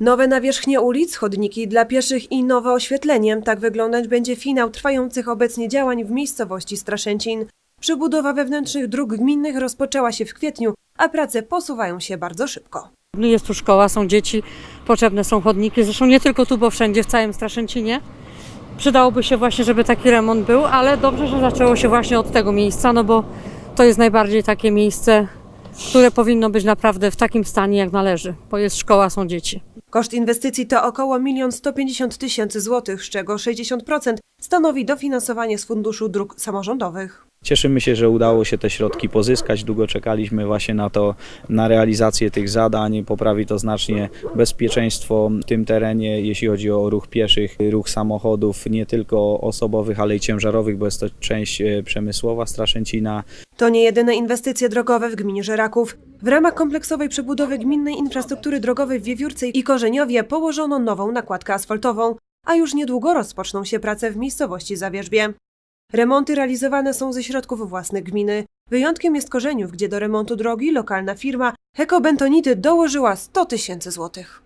Nowe nawierzchnie ulic, chodniki dla pieszych i nowe oświetlenie. Tak wyglądać będzie finał trwających obecnie działań w miejscowości Straszęcin. Przebudowa wewnętrznych dróg gminnych rozpoczęła się w kwietniu, a prace posuwają się bardzo szybko. No Jest tu szkoła, są dzieci, potrzebne są chodniki. Zresztą nie tylko tu, bo wszędzie, w całym Straszęcinie. Przydałoby się właśnie, żeby taki remont był, ale dobrze, że zaczęło się właśnie od tego miejsca, no bo to jest najbardziej takie miejsce, które powinno być naprawdę w takim stanie, jak należy, bo jest szkoła, są dzieci. Koszt inwestycji to około 1 150 tysięcy złotych, z czego 60% stanowi dofinansowanie z Funduszu Dróg Samorządowych. Cieszymy się, że udało się te środki pozyskać. Długo czekaliśmy właśnie na to, na realizację tych zadań. Poprawi to znacznie bezpieczeństwo w tym terenie, jeśli chodzi o ruch pieszych, ruch samochodów, nie tylko osobowych, ale i ciężarowych, bo jest to część e, przemysłowa Straszęcina. To nie jedyne inwestycje drogowe w gminie Żeraków. W ramach kompleksowej przebudowy gminnej infrastruktury drogowej w Wiewiórce i Korzeniowie położono nową nakładkę asfaltową, a już niedługo rozpoczną się prace w miejscowości Zawierzbie. Remonty realizowane są ze środków własnych gminy. Wyjątkiem jest Korzeniów, gdzie do remontu drogi lokalna firma Heko Bentonity dołożyła 100 tysięcy złotych.